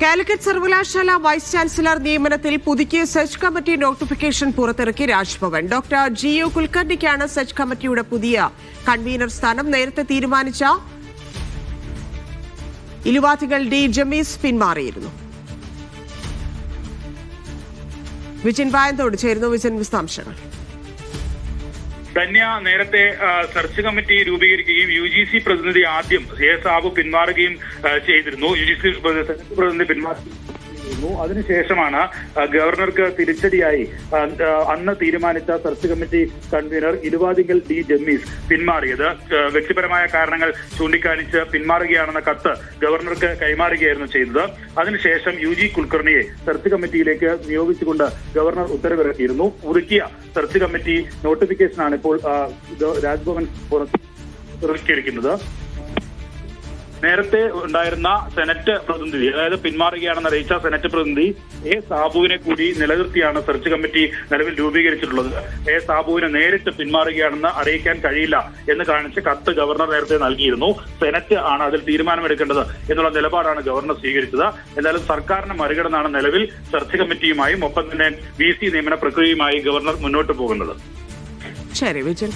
കാലിക്കറ്റ് സർവകലാശാല vice chancellor നിയമനത്തിൽ പുതുക്കിയ സെർച്ച് കമ്മിറ്റി നോട്ടിഫിക്കേഷൻ പുറത്തിറക്കി രാജ്ഭവൻ ഡോക്ടർ ജി ഒ കുൽക്കർണിക്കാണ് സെർച്ച് കമ്മിറ്റിയുടെ പുതിയ കൺവീനർ സ്ഥാനം നേരത്തെ തീരുമാനിച്ച. ഇലുവാതികൾ ഡി ജമീസ് പിന്മാറിയിരുന്നു. വിജിൻ വായന്തോട് ചേരുന്നു വിജിൻ വിശദാംശങ്ങൾ. ധന്യ നേരത്തെ സെർച്ച് കമ്മിറ്റി രൂപീകരിക്കുകയും യു ജി സി പ്രതിനിധി ആദ്യം എ സാബു പിന്മാറുകയും ചെയ്തിരുന്നു. യു ജി സി പ്രതിനിധി പിന്മാറുകയും. അതിനുശേഷമാണ് ഗവർണർക്ക് തിരിച്ചടിയായി അന്ന് തീരുമാനിച്ച search committee convener Iruvathinkal D Jammees പിന്മാറിയത് വ്യക്തിപരമായ കാരണങ്ങൾ ചൂണ്ടിക്കാണിച്ച് പിന്മാറുകയാണെന്ന കത്ത് ഗവർണർക്ക് കൈമാറുകയായിരുന്നു ചെയ്തത്. അതിനുശേഷം യു ജി കുൽക്കർണിയെ സെർച്ച് കമ്മിറ്റിയിലേക്ക് നിയോഗിച്ചുകൊണ്ട് ഗവർണർ ഉത്തരവിറക്കിയിരുന്നു. പുതുക്കിയ സെർച്ച് കമ്മിറ്റി നോട്ടിഫിക്കേഷനാണ് ഇപ്പോൾ ഗ- രാജ്ഭവൻ പുറത്തിറക്കിയിരിക്കുന്നത് നേരത്തെ ഉണ്ടായിരുന്ന സെനറ്റ് പ്രതിനിധി അതായത് പിന്മാറുകയാണെന്ന് അറിയിച്ച സെനറ്റ് പ്രതിനിധി എ സാബുവിനെ കൂടി നിലനിർത്തിയാണ് സെർച്ച് കമ്മിറ്റി നിലവിൽ രൂപീകരിച്ചിട്ടുള്ളത്. എ സാബുവിനെ നേരിട്ട് പിന്മാറുകയാണെന്ന് അറിയിക്കാൻ കഴിയില്ല എന്ന് കാണിച്ച് കത്ത് ഗവർണർ നേരത്തെ നൽകിയിരുന്നു. സെനറ്റ് ആണ് അതിൽ തീരുമാനമെടുക്കേണ്ടത് എന്നുള്ള നിലപാടാണ് ഗവർണർ സ്വീകരിച്ചത്. എന്തായാലും സർക്കാരിനെ മറികടന്നാണ് നിലവിൽ സെർച്ച് കമ്മിറ്റിയുമായും ഒപ്പം തന്നെ വി നിയമന പ്രക്രിയയുമായി ഗവർണർ മുന്നോട്ട് പോകുന്നത്. ശരി വിജിൻ